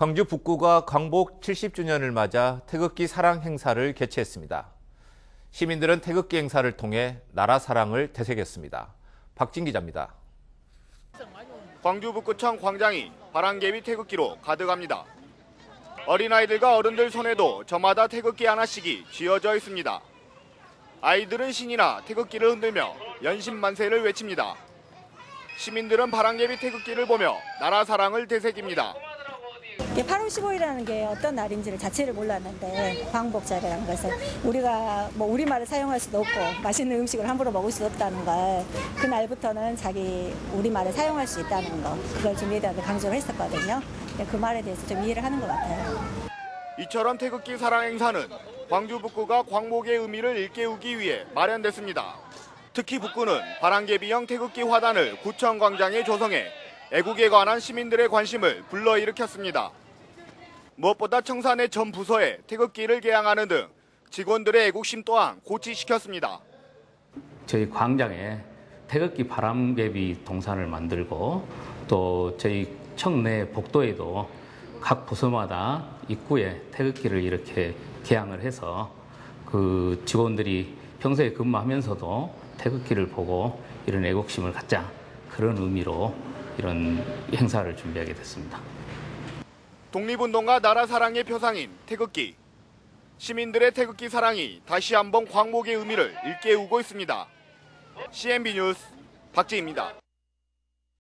광주 북구가 광복 70주년을 맞아 태극기 사랑 행사를 개최했습니다. 시민들은 태극기 행사를 통해 나라 사랑을 되새겼습니다. 박진 기자입니다. 광주 북구청 광장이 바람개비 태극기로 가득합니다. 어린아이들과 어른들 손에도 저마다 태극기 하나씩이 쥐어져 있습니다. 아이들은 신이나 태극기를 흔들며 연신만세를 외칩니다. 시민들은 바람개비 태극기를 보며 나라 사랑을 되새깁니다. 이게 8월 15일이라는 게 어떤 날인지를 자체를 몰랐는데 광복절이라는 것은 우리가 뭐 우리말을 사용할 수도 없고 맛있는 음식을 함부로 먹을 수 없다는 걸 그날부터는 자기 우리말을 사용할 수 있다는 거 그걸 좀 얘들한테 강조를 했었거든요. 그 말에 대해서 좀 이해를 하는 것 같아요. 이처럼 태극기 사랑 행사는 광주 북구가 광복의 의미를 일깨우기 위해 마련됐습니다. 특히 북구는 바람개비형 태극기 화단을 구청 광장에 조성해 애국에 관한 시민들의 관심을 불러일으켰습니다. 무엇보다 청산의 전 부서에 태극기를 개양하는 등 직원들의 애국심 또한 고취시켰습니다. 저희 광장에 태극기 바람개비 동산을 만들고 또 저희 청내 복도에도 각 부서마다 입구에 태극기를 이렇게 개양을 해서 그 직원들이 평소에 근무하면서도 태극기를 보고 이런 애국심을 갖자 그런 의미로 이런 행사를 준비하게 됐습니다. 독립운동가 나라 사랑의 표상인 태극기. 시민들의 태극기 사랑이 다시 한번 광복의 의미를 일깨우고 있습니다. CNB 뉴스 박지입니다.